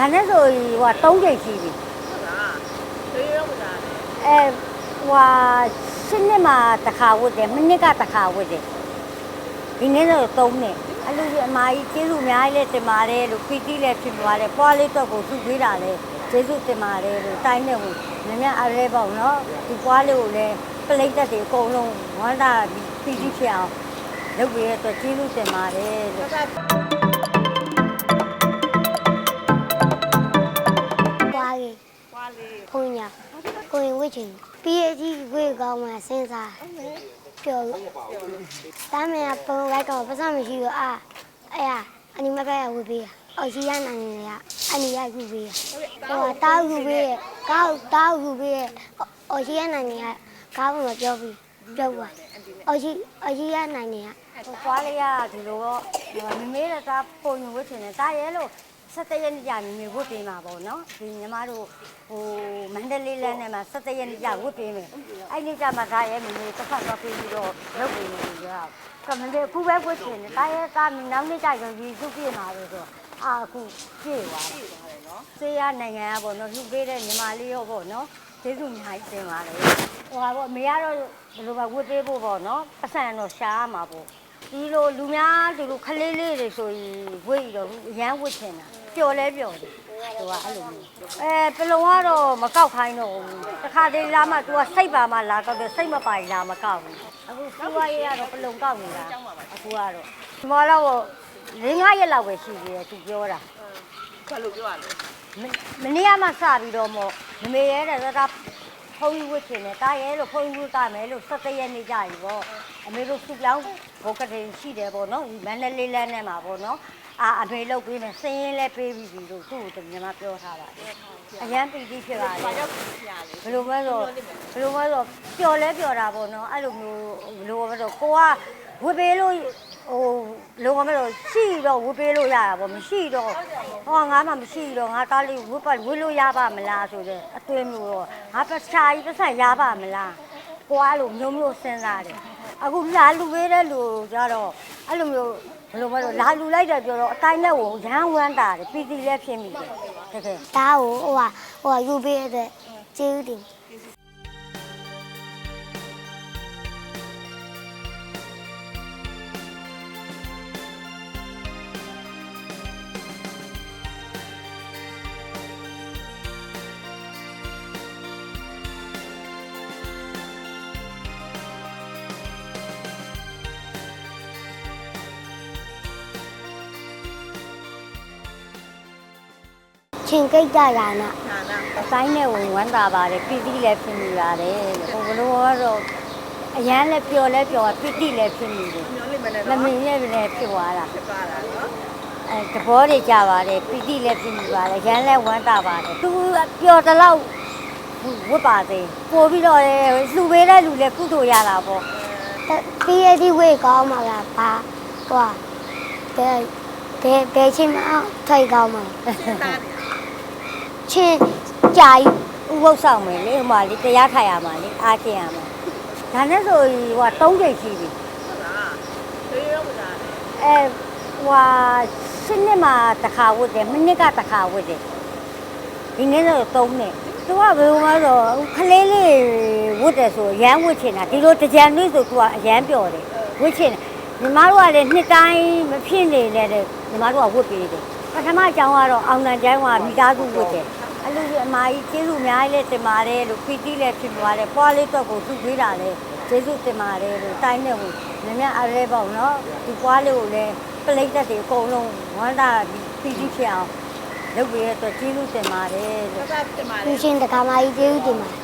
ဒါနဲ့ဆိုဟို3ချိန်ရှိပြီဟုတ်လားတေးရောမလားအဲဟိုရှင်းနှစ်မှာတစ်ခါဝတ်တယ်မိနစ်ကတစ်ခါဝတ်တယ်ဒီနေ့တော့3နှစ်အဲ့လိုအမကြီးကျေးဇူးအများကြီးလည်းတင်ပါတယ်လို့ပီတိလည်းဖြစ်သွားတယ်ဖွားလေးတော့ကိုသူ့ပေးတာလည်းကျေးဇူးတင်ပါတယ်လို့တိုင်းနေကိုညညအရဲပေါ့နော်ဒီဖွားလေးကိုလည်းပလိတ်သက်တွေအကုန်လုံးဝမ်းသာပီတိဖြစ်အောင်လုပ်ပေးရတဲ့ကျေးဇူးတင်ပါတယ်လို့ွား ကြီးွားလေးဖုန်ညာကိုရင်ဝစ်ချင်ပြီးရကြီးဝေကောင်းမှစဉ်းစားပြောတမ်းမရပုံလိုက်တော့ပတ်စံမရှိဘူးအာအဲ့ရအနိမကရဝေပေးအော်ရှိရနိုင်နေရအနိရခုပေးဟိုတာခုပေးကောက်တာခုပေးအော်ရှိရနိုင်နေရကားဘုံမပြောပြီးပြောပါအော်ရှိအော်ရှိရနိုင်နေရဟိုဖွားလေးကဒီလိုတော့ဟိုမမေးတဲ့သားပုံညဝတ်ချင်တယ်တာရဲလို့ 17ရက်နေ့ကြာမမေဝတ်ပေးမှာပေါ့နော်ဒီညီမတို့ဟိုမန္တလေးလမ်းထဲမှာ17ရက်နေ့ကြာဝတ်ပေးမယ်အဲ့ဒီကြာမှာတာရဲမမေတစ်ခါတော့ပေးပြီးတော့လုပ်ပေးနေပြီကြောက်ကမလေးခုပဲဝတ်ချင်တယ်တာရဲသားနောက်နေ့ကြာရင်ရီစုပြည့်မှာလို့ဆိုအာအခုပြည့်သွားတယ်ဆေးရနိုင်ငံကပေါ့နော်လှူပေးတဲ့ညီမလေးရောပေါ့နော်ကျေးဇူးအများကြီးတင်ပါတယ်ဟိုပါပေါ့အမေကတော့ဘယ်လိုပဲဝတ်ပေးဖို့ပေါ့နော်ပတ်စံတော့ရှားမှာပေါ့ ဒီလိုလူများဒီလိုခလေးလေးတွေဆိုရင်ဝိတ်တော့အရန်ဝစ်ချင်တာပျော်လဲပျော်တယ်သူကအဲ့လိုမျိုးအဲပလုံကတော့မကောက်ခိုင်းတော့ဘူးတခါတည်းလာမှ तू ကစိတ်ပါမှလာကောက်တယ်စိတ်မပါရင်လာမကောက်ဘူးအခုစီးပွားရေးကတော့ပလုံကောက်နေတာအခုကတော့ဒီမော်တော့၄၅ရက်လောက်ပဲရှိသေးတယ်သူပြောတာဘယ်လိုပြောရလဲမမနေ့ကမှစပြီးတော့မို့မမေရဲတဲ့သတာ ဖုန်းကြီးဝစ်ချင်တယ်တာရဲလို့ဖုန်းကြီးဝစ်ကမယ်လို့17ရက်နေ့ကြာပြီပေါ့အမေတို့စုပြောင်းဘောကတင်ရှိတယ်ပေါ့နော်ဒီမန္တလေးလမ်းထဲမှာပေါ့နော်အာအမေလုတ်ပေးမယ်စင်းရင်လည်းပေးပြီးပြီလို့သူ့ကိုညီမပြောထားပါတယ်အရန်ပီတိဖြစ်ပါလေဘာကြောင့်ပြရလဲဘယ်လိုမှဆိုဘယ်လိုမှဆိုပျော်လဲပျော်တာပေါ့နော်အဲ့လိုမျိုးဘယ်လိုမှဆိုကိုကဝစ်ပေးလို့ဟိုလောကမဲ့တော့ ရှိတော့ဝစ်ပေးလို့ရတာပေါ့မရှိတော့ဟောငါမှမရှိတော့ငါသားလေးဝစ်ပါဝစ်လို့ရပါမလားဆိုတဲ့အသွေးမျိုးတော့ငါပတ်စာကြီးပတ်စံရပါမလားကိုကအဲ့လိုမျိုးမျိုးစဉ်းစားတယ်အခုလာလူပေးတဲ့လူကြတော့အဲ့လိုမျိုးဘယ်လိုမှဆိုလာလူလိုက်တယ်ပြောတော့အတိုင်းနဲ့ကိုရမ်းဝမ်းတာတယ်ပီတိလည်းဖြစ်မိတယ်တကယ်ဒါကိုဟိုဟာဟိုဟာယူပေးတဲ့ကျေးဇူးတင် ချင်းကိတ်ကြရာနာနာနာအတိုင်းနဲ့ဝင်ဝမ်းသာပါတယ်ပီတိလည်းဖြစ်မိပါတယ်ဟိုဘလို့ကတော့အရန်လည်းပျော်လည်းပျော်ပီတိလည်းဖြစ်မိတယ်ညောလေးမနဲ့မတော့မင်းလည်းလည်းဖြစ်သွားတာဖြစ်သွားတာနော်အဲသဘောတွေကြပါတယ်ပီတိလည်းဖြစ်မိပါတယ်ရန်လည်းဝမ်းသာပါတယ်သူပျော်တလောက်ဝတ်ပါသေးပို့ပြီးတော့လေလှူပေးတဲ့လူလည်းကုသိုလ်ရတာပေါ့ပြီးရကြီးဝေကောင်းမှာလားပါဟိုဟာဘယ်ဘယ်ဘယ်ချင်းမအောင်ထိုက်ကောင်းမှာစဉ်းစားနေ ချင်းကြာကြီးဥပုပ်ဆောင်မယ်လေဟိုမှာလေတရားထိုင်ရမှာလေအားကျင်ရမှာဒါနဲ့ဆိုဟိုက3ချိန်ရှိပြီဟုတ်လားတေးရောမလားအဲဟွာရှင်းနှစ်မှာတစ်ခါဝတ်တယ်မိနစ်ကတစ်ခါဝတ်တယ်ဒီနေ့တော့3နှစ်သူကဘယ်လိုမှဆိုခလေးလေးဝတ်တယ်ဆိုရမ်းဝတ်ချင်တာဒီလိုတကြံလေးဆိုသူကအရမ်းပျော်တယ်ဝတ်ချင်တယ်ညီမတို့ကလည်းနှစ်တိုင်းမဖြစ်နေလေတဲ့ညီမတို့ကဝတ်ပေးတယ်ပထမအကြောင်းကတော့အောင်တန်ကျိုင်းကမိသားစုဝတ်တယ် အဲ့လိုအမကြီးကျေးဇူးအများကြီးလည်းတင်ပါတယ်လို့ပီတိလည်းဖြစ်သွားတယ်ပွားလေးတော့ကိုသူ့ပေးတာလည်းကျေးဇူးတင်ပါတယ်လို့တိုင်းနေကိုညညအရဲပေါ့နော်ဒီပွားလေးကိုလည်းပလိတ်သက်တွေအကုန်လုံးဝမ်းသာပီတိဖြစ်အောင်လုပ်ပေးရတဲ့ကျေးဇူးတင်ပါတယ်လို့ဆက်ဆက်တင်ပါလေလူချင်းတက္ကမကြီးကျေးဇူးတင်ပါတယ်